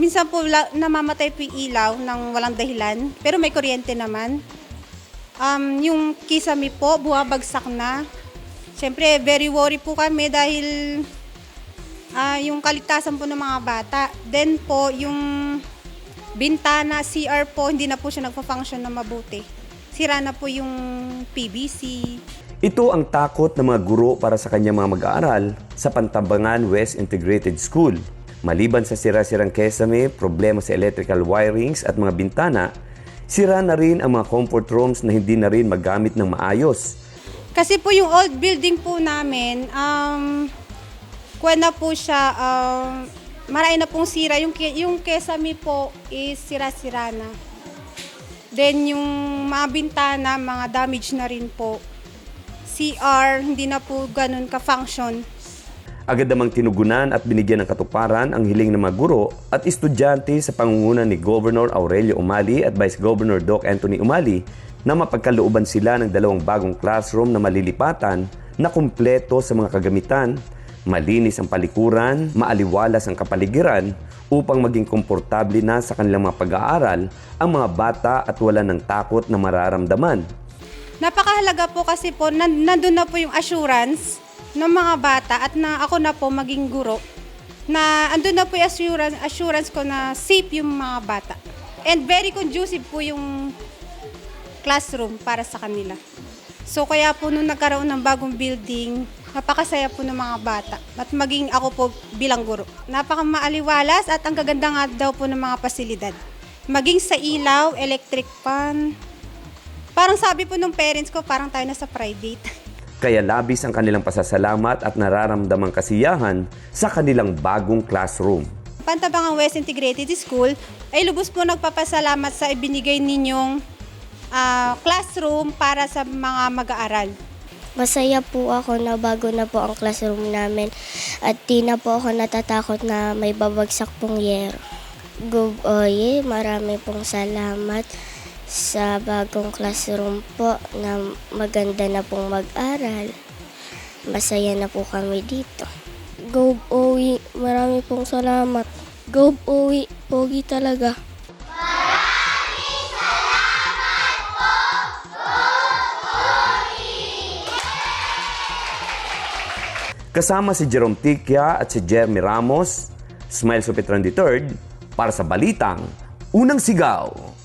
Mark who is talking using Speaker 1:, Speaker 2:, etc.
Speaker 1: minsan po la, namamatay po yung ilaw ng walang dahilan, pero may kuryente naman. Um, yung kisame po, buwabagsak na. Siyempre, very worry po kami dahil ah, yung kaligtasan po ng mga bata. Then po, yung bintana, CR po, hindi na po siya nagpa-function na mabuti. Sira na po yung PVC.
Speaker 2: Ito ang takot ng mga guro para sa kanyang mga mag-aaral sa Pantambangan West Integrated School. Maliban sa sira-sirang kesame, problema sa electrical wirings at mga bintana, sira na rin ang mga comfort rooms na hindi na rin magamit ng maayos.
Speaker 1: Kasi po yung old building po namin, um, kuha na po siya, um, marami na pong sira. Yung, yung kesame po is sira-sira na. Then yung mga bintana, mga damage na rin po. CR, hindi na po ganun ka-function.
Speaker 2: Agad namang tinugunan at binigyan ng katuparan ang hiling ng mga guro at estudyante sa pangunguna ni Governor Aurelio Umali at Vice Governor Doc Anthony Umali na mapagkalooban sila ng dalawang bagong classroom na malilipatan na kumpleto sa mga kagamitan, malinis ang palikuran, maaliwalas ang kapaligiran upang maging komportable na sa kanilang mga pag-aaral ang mga bata at wala ng takot na mararamdaman.
Speaker 1: Napakahalaga po kasi po, nan- nandun na po yung assurance ng mga bata at na ako na po maging guro na andun na po yung assurance, assurance ko na safe yung mga bata. And very conducive po yung classroom para sa kanila. So kaya po nung nagkaroon ng bagong building, napakasaya po ng mga bata at maging ako po bilang guro. Napakamaaliwalas at ang gaganda nga daw po ng mga pasilidad. Maging sa ilaw, electric fan, Parang sabi po nung parents ko, parang tayo nasa private.
Speaker 2: Kaya labis ang kanilang pasasalamat at nararamdamang kasiyahan sa kanilang bagong classroom.
Speaker 1: Pantabangang West Integrated School ay lubos po nagpapasalamat sa ibinigay ninyong ah, classroom para sa mga mag-aaral.
Speaker 3: Masaya po ako na bago na po ang classroom namin at di na po ako natatakot na may babagsak pong yero. Go Oye, marami pong salamat sa bagong classroom po na maganda na pong mag-aral. Masaya na po kami dito. Go Oye, marami pong salamat. Go Oye, pogi talaga.
Speaker 2: Kasama si Jerome Tikia at si Jeremy Ramos, Smile Supetran III, para sa Balitang Unang Sigaw.